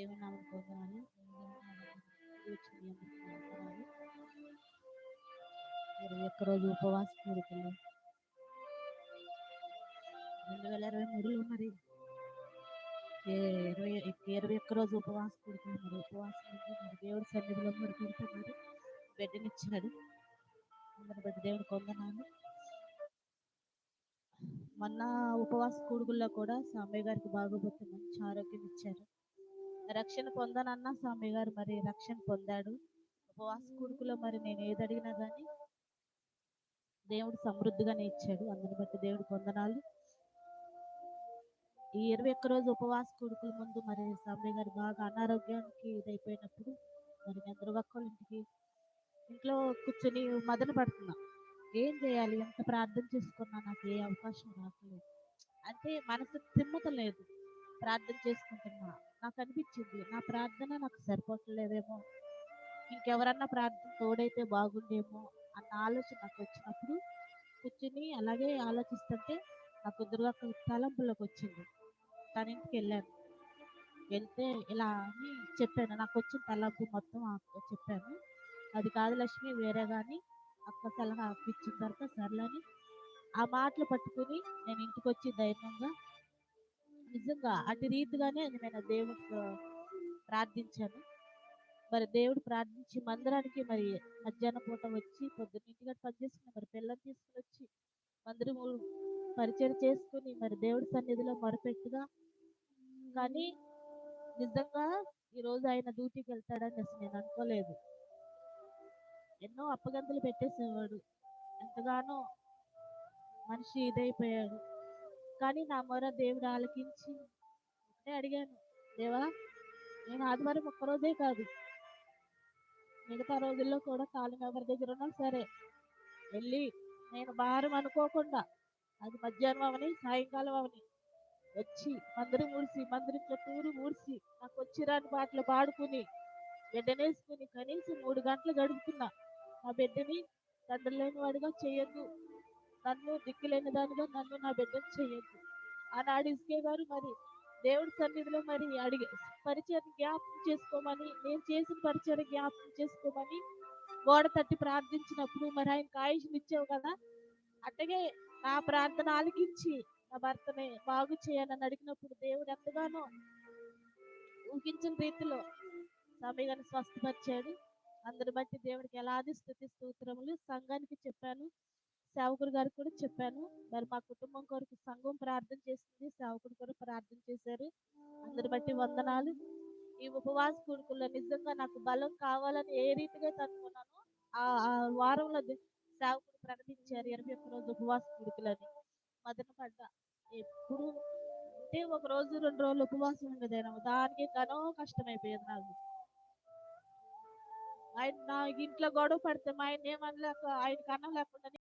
దేవుని ఇరవై ఒక్క రోజు ఉపవాస కోరికలు రెండు వేల ఇరవై మూడులో మరి ఇరవై ఇరవై ఒక్క రోజు ఉపవాస కోరికలు మరి. ఉపవాసం మరి. దేవుడి సన్నిధిలో మరి పెడుతున్నారు బిడ్డనిచ్చాడు అందరి బట్టి కొందనాలు మొన్న ఉపవాస కూడుకుల్లో కూడా సాంబయ్య గారికి బాగోపోతే మంచి ఆరోగ్యం ఇచ్చారు. రక్షణ పొందనన్నా స్వామి గారు మరి రక్షణ పొందాడు. ఉపవాస కొడుకులో మరి నేను ఏది అడిగినా కానీ దేవుడు సమృద్ధిగానే ఇచ్చాడు. అందుని బట్టి దేవుడు పొందనాలు ఈ ఇరవై ఒక్క రోజు ఉపవాస కొడుకుల ముందు మరి స్వామి గారు బాగా అనారోగ్యానికి ఇదైపోయినప్పుడు మరి నేను దుర్గక్కల ఇంటికి ఇంట్లో కూర్చొని మదన పడుతున్నా. ఏం చేయాలి? ఎంత ప్రార్థన చేసుకున్నా నాకు ఏ అవకాశం రాకలేదు అంటే మనసు తిమ్మత లేదు. ప్రార్థన చేసుకుంటున్నా. నాకు అనిపించింది నా ప్రార్థన నాకు సరిపోవట్లేదేమో ఇంకెవరన్నా ప్రార్థన తోడైతే బాగుండేమో అన్న ఆలోచన నాకు వచ్చినప్పుడు కూర్చుని అలాగే ఆలోచిస్తుంటే నాకు దుర్గా తలంపులోకి వచ్చింది. తన ఇంటికి వెళ్ళాను. వెళ్తే ఇలా అని చెప్పాను. నాకు వచ్చిన తలంపు మొత్తం చెప్పాను. అది కాదు లక్ష్మి వేరే కానీ అక్క సలహా ఇచ్చిన తర్వాత సర్లని ఆ మాటలు పట్టుకుని నేను ఇంటికి వచ్చి ధైర్యంగా నిజంగా అటు రీతిగానే నేను దేవుడు ప్రార్థించాను. మరి దేవుడు ప్రార్థించి మందిరానికి మరి మధ్యాహ్నం పూట వచ్చి పొద్దున్న ఇంటికి పనిచేసుకుని మరి పిల్లలు తీసుకుని వచ్చి మందిరం పరిచయం చేసుకుని మరి దేవుడి సన్నిధిలో మొరపెట్టుగా కానీ నిజంగా ఈరోజు ఆయన డ్యూటీకి వెళ్తాడని అసలు నేను అనుకోలేదు. ఎన్నో అప్పగంతులు పెట్టేసేవాడు. ఎంతగానో మనిషి ఇదైపోయాడు. కానీ నా మొర దేవుడు ఆలకించి ఒకటే అడిగాను. దేవా నేను ఆదివారం ఒక్కరోజే కాదు మిగతా రోజుల్లో కూడా కాలం ఎవరి దగ్గర ఉన్నా సరే వెళ్ళి నేను భారం అనుకోకుండా అది మధ్యాహ్నం అవని సాయంకాలం అవని వచ్చి మందిరం ఊడ్చి మందిరం చుట్టూరు ఊడ్చి నాకు వచ్చి రాని పాటలు పాడుకుని బిడ్డనేసుకుని కనీసం మూడు గంటలు గడుపుతున్నా. ఆ బిడ్డని తండ్రి లేని వాడిగా చేయొద్దు. నన్ను దిక్కులేని దానిగా నన్ను నా బిడ్డను చేయొద్దు. ఆనాడు ఇసుకే గారు మరి దేవుడి సన్నిధిలో మరి అడిగి పరిచయం జ్ఞాపకం చేసుకోమని నేను చేసిన పరిచయం జ్ఞాపకం చేసుకోమని గోడ తట్టి ప్రార్థించినప్పుడు మరి ఆయన ఆయుష్ని ఇచ్చావు కదా? అట్టగే నా ప్రార్థన ఆలకించి నా భర్తని బాగు చేయాలని అడిగినప్పుడు దేవుడు ఎంతగానో ఊహించిన రీతిలో సమయాన్ని స్వస్థపరిచాడు. అందరి బట్టి దేవుడికి ఎలాది స్థుతి స్తోత్రములు సంఘానికి చెప్పాను. సేవకుడు గారికి కూడా చెప్పాను. మరి మా కుటుంబం కొరకు సంఘం ప్రార్థన చేసింది సేవకుడు కూడా ప్రార్థన చేశారు. అందరి బట్టి వందనాలు. ఈ ఉపవాస కూడుకుల్లో నిజంగా నాకు బలం కావాలని ఏ రీతిగా కనుక్కున్నాను ఆ వారంలో సేవకుడు ప్రకటించారు. ఇరవై ఒక్క రోజు ఉపవాస కూడుకులని. మదన పడ్డ ఎప్పుడు అంటే ఒక రోజు రెండు రోజులు ఉపవాసం ఉండదేనా దానికి కనో కష్టమైపోయింది నాకు. ఆయన నా ఇంట్లో గొడవ పడితే మా ఆయన ఏమనలేక ఆయన కన్నా లేకుండా